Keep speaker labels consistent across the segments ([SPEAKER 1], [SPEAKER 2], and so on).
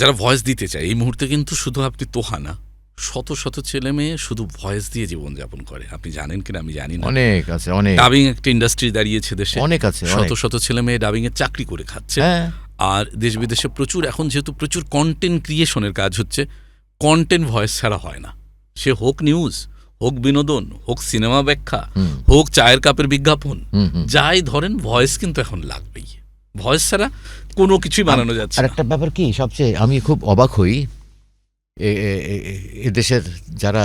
[SPEAKER 1] যারা ভয়েস দিতে চায় এই মুহূর্তে কিন্তু শুধু আপনি তোহা না শত শত ছেলে মেয়ে শুধু ভয়েস দিয়ে জীবনযাপন করে। আপনি জানেন কিনা? আমি জানি না।
[SPEAKER 2] অনেক আছে অনেক।
[SPEAKER 1] ডাবিং একটা ইন্ডাস্ট্রি দাঁড়িয়েছে দেশে।
[SPEAKER 2] অনেক আছে
[SPEAKER 1] শত শত ছেলে মেয়ে ডাবিং এর চাকরি করে খাচ্ছে।
[SPEAKER 2] হ্যাঁ।
[SPEAKER 1] আর দেশ বিদেশে প্রচুর এখন যেহেতু প্রচুর কন্টেন্ট ক্রিয়েশনের কাজ হচ্ছে কন্টেন্ট ভয়েস ছাড়া হয় না। সে হোক নিউজ হোক বিনোদন হোক সিনেমা ব্যাখ্যা হোক চায়ের কাপের বিজ্ঞাপন। যাই ধরেন ভয়েস কিন্তু এখন লাগবেই। ভয়েস ছাড়া কোনো কিছুই বানানো যাচ্ছে
[SPEAKER 2] আর একটা ব্যাপার কি সবচেয়ে আমি খুব অবাক হই এ- এদেশের যারা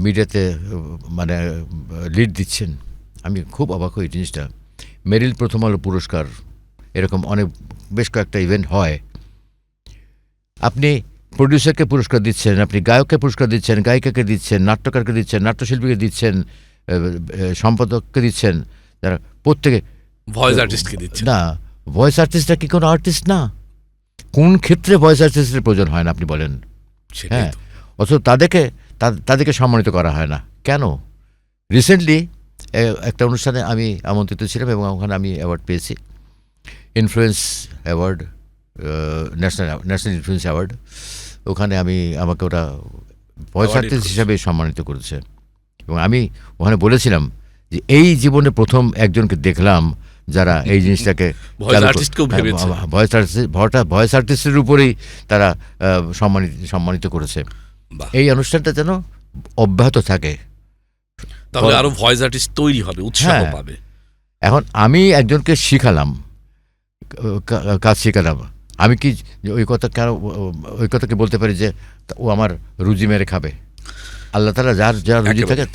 [SPEAKER 2] মিডিয়াতে মানে লিড দিচ্ছেন আমি খুব অবাক হই জিনিসটা। মেরিল প্রথম আলো পুরস্কার এরকম অনেক বেশ কয়েকটা ইভেন্ট হয়। আপনি প্রডিউসারকে পুরস্কার দিচ্ছেন আপনি গায়ককে পুরস্কার দিচ্ছেন গায়িকাকে দিচ্ছেন নাট্যকারকে দিচ্ছেন নাট্যশিল্পীকে দিচ্ছেন সম্পাদককে দিচ্ছেন যারা প্রত্যেকে
[SPEAKER 1] ভয়েস আর্টিস্টকে দিচ্ছে
[SPEAKER 2] না ভয়েস আর্টিস্টটা কি কোনো আর্টিস্ট না? কোন ক্ষেত্রে ভয়েস আর্টিস্টের প্রয়োজন হয় না আপনি বলেন? হ্যাঁ অথচ তাদেরকে তা- তাদেরকে সম্মানিত করা হয় না। কেন? রিসেন্টলি একটা অনুষ্ঠানে আমি আমন্ত্রিত ছিলাম এবং ওখানে আমি অ্যাওয়ার্ড পেয়েছি। Influence award national national influence award ওখানে আমি আমাকে ওরা ভয়েস আর্টিস্ট। হিসাবে সম্মানিত করেছে। এবং আমি ওখানে বলেছিলাম যে এই জীবনে প্রথম একজনকে দেখলাম যারা এই জিনিসটাকে। হ্যাঁ, ভয়েস আর্টিস্ট ভয়েস আর্টিস্টের উপরেই তারা সম্মানিত সম্মানিত করেছে। এই অনুষ্ঠানটা যেন অব্যাহত থাকে।
[SPEAKER 1] তাহলে আরও ভয়েস আর্টিস্ট তৈরি হবে উৎসাহ
[SPEAKER 2] হ্যাঁ।
[SPEAKER 1] পাবে।
[SPEAKER 2] এখন আমি একজনকে শিখালাম কাজ শিখালাম। আমি কি ওই কথা কেন ওই কথাকে বলতে পারি যে ও আমার রুজি মেরে খাবে। আল্লাহ তালা যার যার রুজি থাকে